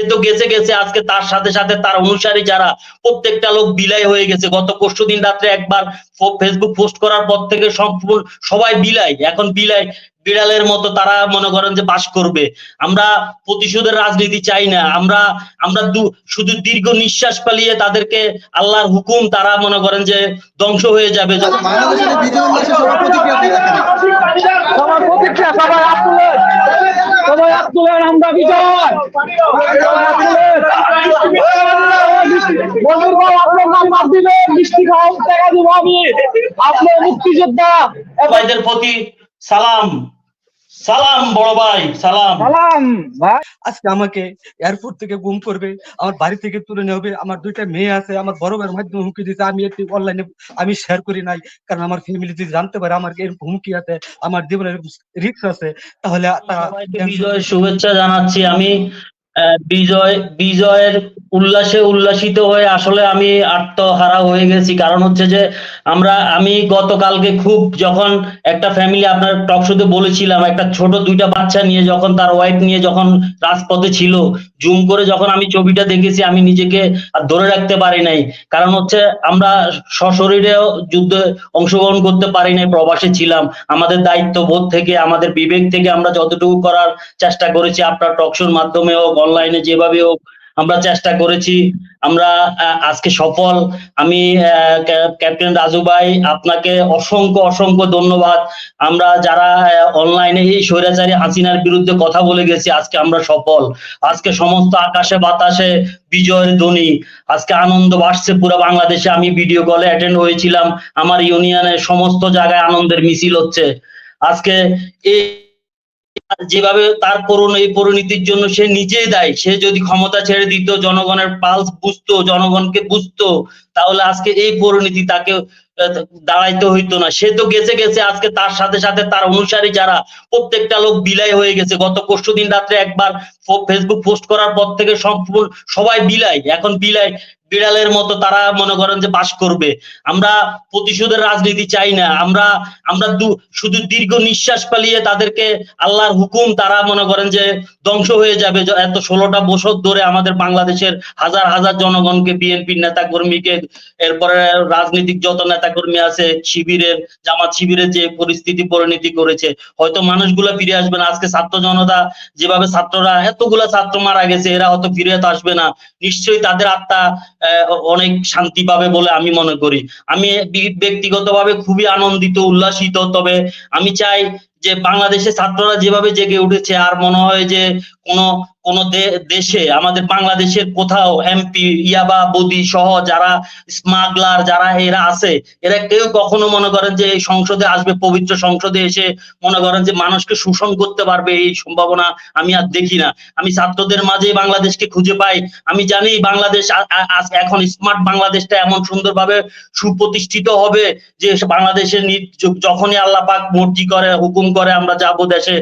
সে তো গেছে গেছে। আজকে তার সাথে সাথে তার অনুসারী যারা প্রত্যেকটা লোক বিলাই হয়ে গেছে। গত পরশু দিন রাত্রে একবার ফেসবুক পোস্ট করার পর থেকে সম্পূর্ণ সবাই বিলাই। এখন বিলাই বিড়ালের মতো তারা মনে করেন যে বাস করবে। আমরা প্রতিশোধের রাজনীতি চাই না। আমরা আমরা শুধু দীর্ঘ নিঃশ্বাস পালিয়ে তাদেরকে আল্লাহর হুকুম তারা মনে করেন যে ধ্বংস হয়ে যাবে। প্রতিক্রিয়া হাত তুলেন আমরা বিজয়। আপনার নাম বাদ মুক্তিযোদ্ধা। প্রতি সালাম। সালাম বড় ভাই সালাম। সালাম ভাই। আজকে আমাকে এয়ারপোর্ট থেকে গুম করবে আমার বাড়ি থেকে তুলে নেবে আমার দুইটা মেয়ে আছে আমার বড় ভাইয়ের মাধ্যমে হুমকি দিতে আমি একটি অনলাইনে আমি শেয়ার করি নাই কারণ আমার ফ্যামিলি যদি জানতে পারে আমার এরকম হুমকি আছে আমার জীবনের রিস্ক আছে তাহলে তারা শুভেচ্ছা জানাচ্ছি আমি। বিজয়, বিজয়ের উল্লাসে উল্লাসিত হয়ে আসলে আমি আত্মহারা হয়ে গেছি। কারণ হচ্ছে যে আমরা, আমি গতকালকে খুব যখন একটা ফ্যামিলি আপনার টক শোতে বলেছিলাম, একটা ছোট দুইটা বাচ্চা নিয়ে যখন, তার ওয়াইফ নিয়ে যখন রাজপথে ছিল জুম করে যখন আমি ছবিটা দেখেছি, আমি নিজেকে আর ধরে রাখতে পারি নাই। কারণ হচ্ছে আমরা সশরীরেও যুদ্ধে অংশগ্রহণ করতে পারি নাই, প্রবাসে ছিলাম। আমাদের দায়িত্ববোধ থেকে, আমাদের বিবেক থেকে আমরা যতটুকু করার চেষ্টা করেছি, আপনার টকশোর মাধ্যমে হোক অনলাইনে যেভাবে হোক আমরা চেষ্টা করেছি। আমরা আজকে সফল। আমি ক্যাপ্টেন রাজু ভাই, আপনাকে অসংখ্য অসংখ্য ধন্যবাদ। আমরা যারা অনলাইনে এই স্বৈরাচারী হাসিনার বিরুদ্ধে কথা বলে গেছি, আজকে আমরা সফল। আজকে সমস্ত আকাশে বাতাসে বিজয়ের ধ্বনি। আজকে আনন্দ বাড়ছে পুরো বাংলাদেশে। আমি ভিডিও কলে অ্যাটেন্ড হয়েছিলাম। আমার ইউনিয়নের সমস্ত জায়গায় আনন্দের মিছিল হচ্ছে। আজকে এই যেভাবে তার করুণ এই পরিণতির জন্য সে নিজেই দায়ী, সে যদি ক্ষমতা ছেড়ে দিত, জনগণের পালস বুঝতো, জনগণকে বুঝতো, তাহলে আজকে এই পরিণতি তাকে দাঁড়াইতে হইতো না। সে তো গেছে গেছে, আজকে তার সাথে সাথে তার অনুসারী যারা, প্রত্যেকটা লোক বিলাই হয়ে গেছে। গত পরশু দিন রাত্রে একবার ফেসবুক পোস্ট করার পর থেকে সম্পূর্ণ সবাই বিলাই, এখন বিলাই। বিড়ালের মতো তারা মনে করেন যে বাস করবে। আমরা প্রতিশোধের রাজনীতি চাই না। আমরা আমরা শুধু দীর্ঘ নিঃশ্বাস পালিয়ে তাদেরকে আল্লাহর হুকুম, তারা মনে করেন যে ধ্বংস হয়ে যাবে। এত ষোলোটা বছর ধরে আমাদের বাংলাদেশের হাজার হাজার জনগণকে, বিএনপির নেতা কর্মীকে এরপরে রাজনৈতিক যত নেতা কর্মী আছে, শিবিরের, জামাত শিবিরের যে পরিস্থিতি, পরিণতি করেছে, হয়তো মানুষগুলো ফিরে আসবে না। আজকে ছাত্র জনতা যেভাবে ছাত্ররা, এতগুলা ছাত্র মারা গেছে, এরা হয়তো ফিরে আসবে না। নিশ্চয়ই তাদের আত্মা অনেক শান্তি পাবে বলে আমি মনে করি। আমি ব্যক্তিগত ব্যক্তিগতভাবে খুবই আনন্দিত, উল্লাসিত, তবে আমি চাই যে বাংলাদেশের ছাত্ররা যেভাবে জেগে উঠেছে, আর মনে হয় যে কোন কোন দেশে, আমাদের বাংলাদেশের কোথাও এমপি ইয়াবা, বদি সহ যারা স্মাগলার যারা এরা আছে, এরা কেউ কখনো মনে করেন যে এই সংসদে আসবে, পবিত্র সংসদে এসে মনে করেন যে মানুষকে শোষণ করতে পারবে এই সম্ভাবনা আমি আর দেখি না। আমি ছাত্রদের মাঝে বাংলাদেশকে খুঁজে পাই। আমি জানি বাংলাদেশ এখন স্মার্ট বাংলাদেশটা এমন সুন্দরভাবে সুপ্রতিষ্ঠিত হবে যে বাংলাদেশের যখনই আল্লাহ পাক মর্জি করে, হুকুম করে আমরা যাব দেশে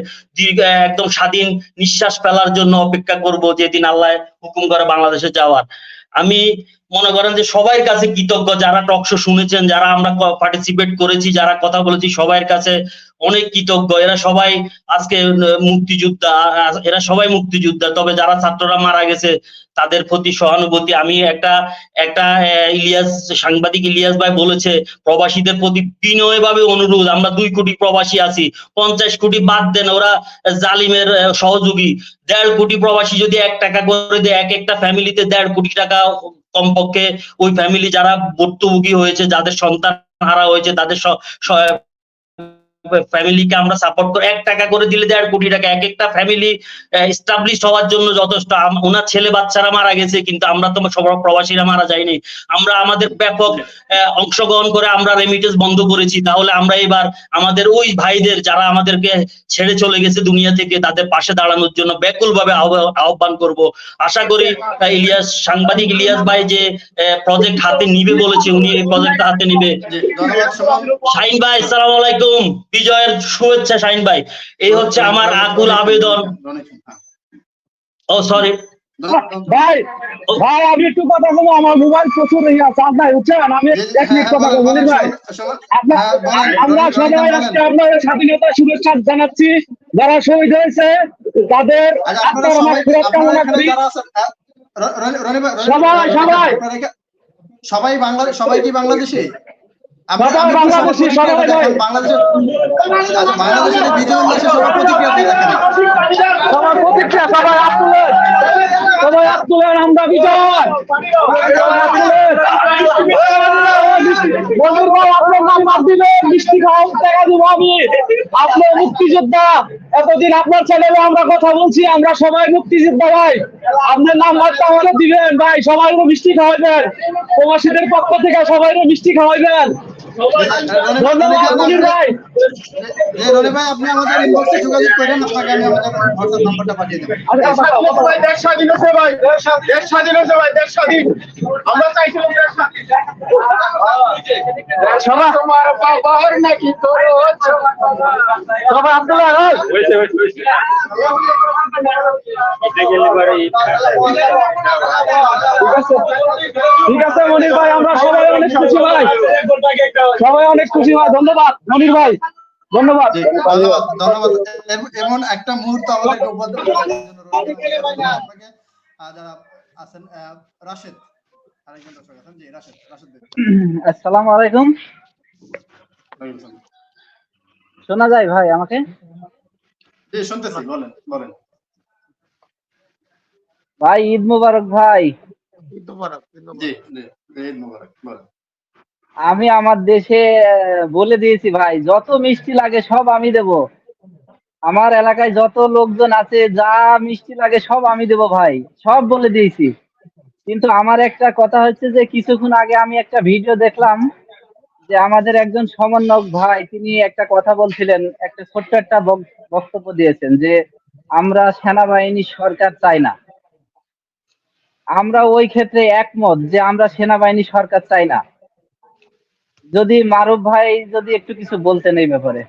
একদম স্বাধীন নিঃশ্বাস ফেলার জন্য অপেক্ষা করব যেদিন আল্লাহ হুকুম করে বাংলাদেশে যাওয়ার। আমি মনে করেন যে সবার কাছে কৃতজ্ঞ, যারা টকশো শুনেছেন, যারা আমরা পার্টিসিপেট করেছি, যারা কথা বলেছি সবার কাছে অনেক কৃতজ্ঞ। এরা সবাই আজকে মুক্তিযোদ্ধা এরা সবাই মুক্তিযোদ্ধা, তবে যারা ছাত্ররা মারা গেছে তাদের প্রতি সহানুভূতি। আমি একটা একটা ইলিয়াস, সাংবাদিক ইলিয়াস ভাই বলেছে, প্রবাসীদের প্রতি বিনয় ভাবে অনুরোধ। আমরা দুই কোটি প্রবাসী আছি, পঞ্চাশ কোটি বাদ দেন, ওরা জালিমের সহযোগী। দেড় কোটি প্রবাসী যদি এক টাকা করে দেয়, এক একটা ফ্যামিলিতে দেড় কোটি টাকা কমপক্ষে ওই ফ্যামিলি যারা ভুক্তভোগী হয়েছে, যাদের সন্তান হারা হয়েছে, তাদের ফ্যামিলিকে আমরা সাপোর্ট করে এক টাকা করে দিলে দেড় কোটি টাকা এক একটা ফ্যামিলি এস্টাবলিশ হওয়ার জন্য যথেষ্ট। ওনার ছেলে বাচ্চারা মারা গেছে কিন্তু আমরা তো সব প্রবাসীরা মারা যায়নি আমরা আমাদের ব্যাপক অংশগ্রহণ করে আমরা রেমিটেন্স বন্ধ করেছি। তাহলে আমরা এবার আমাদের ওই ভাইদের যারা আমাদেরকে ছেড়ে চলে গেছে দুনিয়া থেকে তাদের পাশে দাঁড়ানোর জন্য ব্যাকুল ভাবে আহ্বান করব। আশা করি ইলিয়াস সাংবাদিক ইলিয়াস ভাই যে প্রজেক্ট হাতে নিবে বলেছে উনি এই প্রজেক্টটা হাতে নিবে। শাহিন ভাই আসসালামু আলাইকুম। বিজয়ের শুভেচ্ছা শাহিন ভাই। এই হচ্ছে আমার আকুল আবেদন। হ্যাঁ। ও সরি ভাই ভাই আমি একটু কথা বলব আমার মোবাইল প্রচুর চার্জ নাই বুঝছেন আমি এক মিনিট হ্যাঁ, কথা বলব ভাই। হ্যাঁ, আমরা সবাই আজকে আপনাদের স্বাধীনতা শুভেচ্ছা জানাচ্ছি। যারা শহীদ হয়েছে তাদের আচ্ছা, আত্মার আমার সবাই- ফেরত কামনা করি রনি- সবাই, সবাই। বাংলাদেশ সবাই কি বাংলাদেশি? আমরা বিজয়। ভাই আপনার নাম বাদ দিবেন। মিষ্টি খাওয়া টাকা দিব আমি। আপনার মুক্তিযোদ্ধা। এতদিন আপনার চ্যানেলে আমরা কথা বলছি আমরা সবাই মুক্তিযোদ্ধা ভাই। আপনার নাম বাদটা আমাদের দিবেন। ভাই সবাই মিষ্টি খাওয়াইবেন। প্রবাসীদের পক্ষ থেকে সবাই মিষ্টি খাওয়াইবেন। ধন্যবাদ মনির ভাই। যে রনি ভাই আপনি আমাদের ইনবক্সে যোগাযোগ করেন আপনাকে আমি আমাদের হোয়াটসঅ্যাপ নাম্বারটা পাঠিয়ে দেবো। ভাই, দেশ স্বাধীন হয়েছে ভাই দেশ স্বাধীন- হয়েছে ভাই দেশ স্বাধীন। আমরা চাইছিলাম দেশ স্বাধীন। তোমার বাবার নাকি তোর সবাই আব্দুল্লাহ ভাই ঠিক আছে ঠিক আছে মনির ভাই আমরা সবাই অনেক খুশি ভাই। সবাই অনেক খুশি ভাই ধন্যবাদ মনির ভাই। ধন্যবাদ। এমন একটা মুহূর্ত আমাদেরকে উপহার দেওয়ার জন্য রনি ভাই, আপনাকে আহ, যারা আছেন রাশেদ আরেকজন দর্শক আছেন। জি রাশেদ রাশেদ ভাই। আসসালামু আলাইকুম। শোনা যায় ভাই আমাকে? জি শুনতেছি বলেন বলেন। ভাই ঈদ মুবারক ভাই। জি জি ঈদ মোবারক বলেন। আমি আমার দেশে বলে দিয়েছি ভাই, যত মিষ্টি লাগে সব আমি দেব। আমার এলাকায় যত লোকজন আছে, যা মিষ্টি লাগে সব আমি দেব ভাই, সব বলে দিয়েছি। কিন্তু আমার একটা কথা হচ্ছে যে, কিছুক্ষণ আগে আমি একটা ভিডিও দেখলাম যে আমাদের একজন সমন্বয়ক ভাই, তিনি একটা কথা বলছিলেন, একটা ছোট্ট একটা বক- বক্তব্য দিয়েছেন যে, আমরা সেনাবাহিনী সরকার চাই না। আমরা ওই ক্ষেত্রে একমত যে, আমরা সেনাবাহিনী সরকার চাই না। যদি মারুফ ভাই যদি একটু কিছু বলতেন এই ব্যাপারে।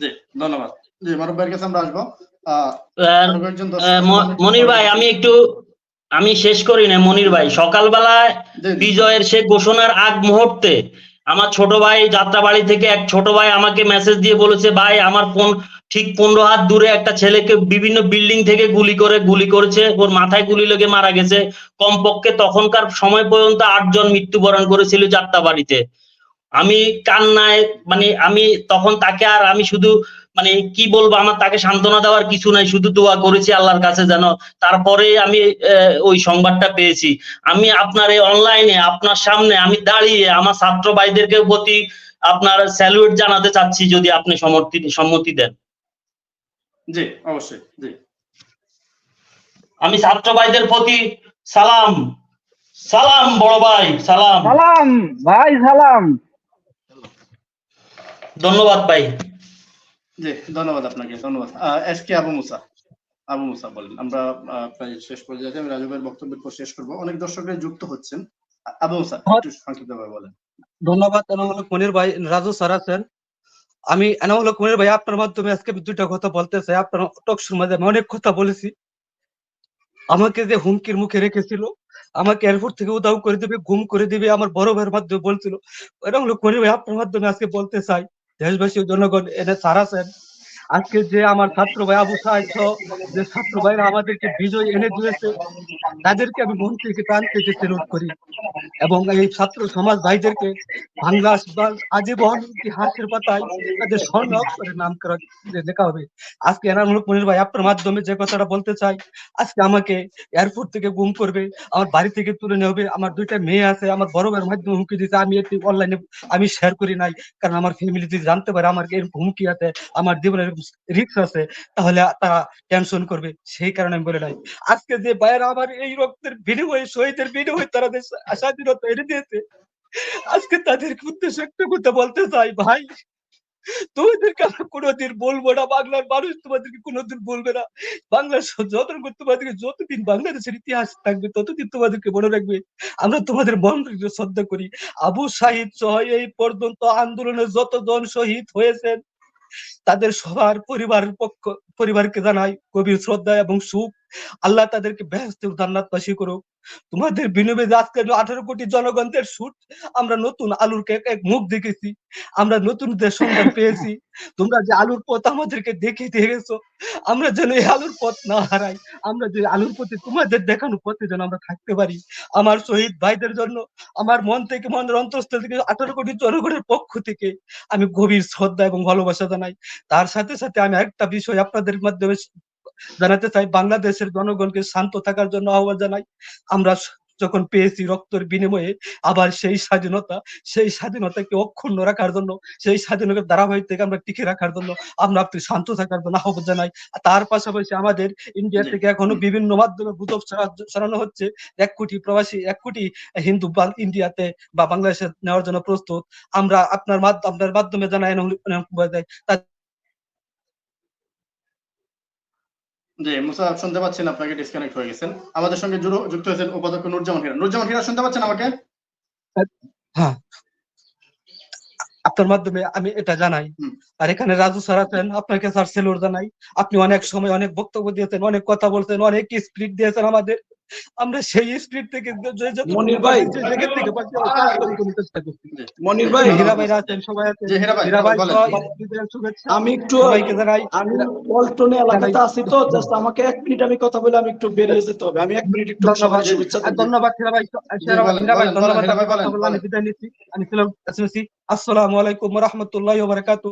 জি ধন্যবাদ। জি মারুফ ভাইয়ের কাছে আমরা আসব। আহ, আহ, আরও কয়েকজন দর্শক। আহ, ম- মনির ভাই আমি একটু আমি শেষ করি না মনির ভাই। সকালবেলায়। বিজয়ের সে ঘোষণার আগ মুহূর্তে আমার ছোট ভাই যাত্রাবাড়ি থেকে এক ছোট ভাই আমাকে মেসেজ দিয়ে বলেছে ভাই আমার ফোন ঠিক পনেরো হাত দূরে একটা ছেলেকে বিভিন্ন বিল্ডিং থেকে গুলি করে, গুলি করেছে। ওর মাথায় গুলি লেগে মারা গেছে। কমপক্ষে তখনকার সময় পর্যন্ত আটজন মৃত্যুবরণ করেছিল যাত্রাবাড়িতে। আমি কান্নায় মানে আমি তখন তাকে আর আমি শুধু মানে কি বলব, আমার তাকে সান্ত্বনা দেওয়ার কিছু নাই, শুধু দোয়া করেছি আল্লাহর কাছে যেন তারপরে আমি ওই সংবাদটা পেয়েছি। আমি আপনার এই অনলাইনে আপনার সামনে আমি দাঁড়িয়ে আমার ছাত্র ভাইদেরকে প্রতি আপনার স্যালুট জানাতে চাচ্ছি, যদি আপনি সমর্থি সম্মতি দেন। জি অবশ্যই জি। আমি ছাত্র ভাইদের প্রতি সালাম সালাম বড় ভাই সালাম। সালাম ভাই সালাম। ধন্যবাদ ভাই। জি ধন্যবাদ আপনাকে ধন্যবাদ। এস কে আবু মুসা আবু মুসা বলেন। আমরা প্রায় শেষ পর্যায়ে আছি। আমি রাজু ভাইয়ের বক্তব্যের পর শেষ করব। অনেক দর্শকের যুক্ত হচ্ছেন। আবু মুসা একটু সংক্ষিপ্তভাবে বলেন। ধন্যবাদ এনামূলক মনির ভাই। রাজু স্যার আছেন। আমি এনামুল কুমারের ভাই, আপনার মাধ্যমে আজকে আমি দুইটা কথা বলতে চাই। আপনার টকশুর মাঝে আমি অনেক কথা বলেছি। আমাকে যে হুমকির মুখে রেখেছিল, আমাকে এয়ারপোর্ট থেকে উদাও করে দিবে ঘুম করে দিবে, আমার বড় ভাইয়ের মাধ্যমে বলছিল। এনামুল কুমারের ভাই, আপনার মাধ্যমে আজকে বলতে চাই, দেশবাসী জনগণ, এনে সারা আছেন। আজকে যে আমার ছাত্র ভাই আবু যে ছাত্র ভাইরা আমাদেরকে বিজয় এনে দিয়েছে, তাদেরকে আমি মন থেকে প্রাণ থেকে সেলুট করি। এবং এই ছাত্র সমাজ ভাইদেরকে বাংলা আজীবন ইতিহাসের পাতায় তাদের স্বর্ণ অক্ষরে নাম লেখা হবে। আজকে এনামূলক মনির ভাই আপনার মাধ্যমে যে কথাটা বলতে চাই, আজকে আমাকে এয়ারপোর্ট থেকে গুম করবে, আমার বাড়ি থেকে তুলে নিয়ে হবে, আমার দুইটা মেয়ে আছে, আমার বড় ভাইয়ের মাধ্যমে হুমকি দিতে আমি অনলাইনে আমি শেয়ার করি নাই, কারণ আমার ফ্যামিলি যদি জানতে পারে আমার এরকম হুমকি আছে, আমার জীবনের রিস্ক আছে, তাহলে তারা টেনশন করবে। সেই কারণে আমি বলে নাই আজকে যে ভাইয়েরা আমার এই রক্তের বিনিময়ে, শহীদের বিনিময়ে তারা দেশ স্বাধীনতা এনে দিয়েছে, আজকে তাদেরকে উদ্দেশ্যে একটা কথা বলতে চাই, ভাই। তোমাদেরকে কোনোদিন বলব না, বাংলার মানুষ তোমাদেরকে কোনোদিন বলবে না। বাংলার যতক্ষণ তোমাদেরকে যতদিন বাংলাদেশের ইতিহাস থাকবে, ততদিন তোমাদেরকে মনে রাখবে, আমরা তোমাদের মন শ্রদ্ধা করি। আবু সাহিদ সহ এই পর্যন্ত আন্দোলনে যতজন শহীদ হয়েছেন তাদের সবার পরিবারের পক্ষ পরিবারকে জানাই গভীর শ্রদ্ধা এবং সুখ। আল্লাহ তাদেরকে ব্যস্ত জান্নাতবাসী করুক। তোমাদের বিনিময়ে আজকে আঠারো কোটি জনগণের সুট আমরা নতুন আলুর এক মুখ দেখেছি, আমরা নতুন দেশ সন্ধান পেয়েছি। তোমরা যে আলুর পথ আমাদেরকে দেখে দিয়ে গেছো আমরা যেন এই আলুর পথ না হারাই, আমরা যে আলুর পথে তোমাদের দেখানো পথে যেন আমরা থাকতে পারি। আমার শহীদ ভাইদের জন্য, আমার মন থেকে, মনের অন্তঃস্থল থেকে আঠারো কোটি জনগণের পক্ষ থেকে আমি গভীর শ্রদ্ধা এবং ভালোবাসা জানাই। তার সাথে সাথে আমি একটা বিষয় আপনাদের মাধ্যমে জানাতে চাই বাংলাদেশের জনগণকে শান্ত থাকার জন্য আহ্বান জানাই। আমরা যখন পেয়েছি রক্তের বিনিময়ে আবার সেই স্বাধীনতা সেই স্বাধীনতাকে অক্ষুণ্ণ রাখার জন্য সেই স্বাধীনতার ধারাবাহিক থেকে আমরা টিকে রাখার জন্য আমরা একটু শান্ত থাকার জন্য আহ্বান জানাই। আর তার পাশাপাশি আমাদের ইন্ডিয়া থেকে এখনও বিভিন্ন মাধ্যমে গুজব ছড়া- ছড়ানো হচ্ছে। এক কোটি প্রবাসী এক কোটি হিন্দু ইন্ডিয়াতে বা বাংলাদেশে নেওয়ার জন্য প্রস্তুত। আমরা আপনার মাধ্যমে আপনার মাধ্যমে জানাই জি মুসা শুনতে পাচ্ছেন আপনাকে ডিসকানেক্ট হয়ে গেছেন। আমাদের সঙ্গে যুক্ত হয়েছেন উপাধ্যক্ষ নুরজামান হিরা। নুরজামান হিরা শুনতে পাচ্ছেন আমাকে? হ্যাঁ। আপনার মাধ্যমে আমি এটা জানাই। আর এখানে রাজু স্যার আছেন আপনাকে স্যার সেলুর জানাই। আপনি অনেক সময় অনেক বক্তব্য দিয়েছেন অনেক কথা বলছেন অনেক স্পিরিট দিয়েছেন আমাদের। আমরা সেই স্পিরিট থেকে মনির ভাই। থেকে। মনির ভাই। হীরা ভাইরা আছেন সবাই আছেন। হীরা ভাই ভাই আমি একটু আমি পল্টনে এলাকাতে আছি তো জাস্ট আমাকে এক মিনিট আমি কথা বলে আমি একটু বেরিয়ে যেতে হবে। আমি এক মিনিট একটু ধন্যবাদ। শুভেচ্ছা ধন্যবাদ হীরা ভাই। হীরা ভাই ধন্যবাদ ভাই আমি বিদায় নিচ্ছি। আমি ছিলাম আসসালামু আলাইকুম রহমতুল্লাহ বারাকাতু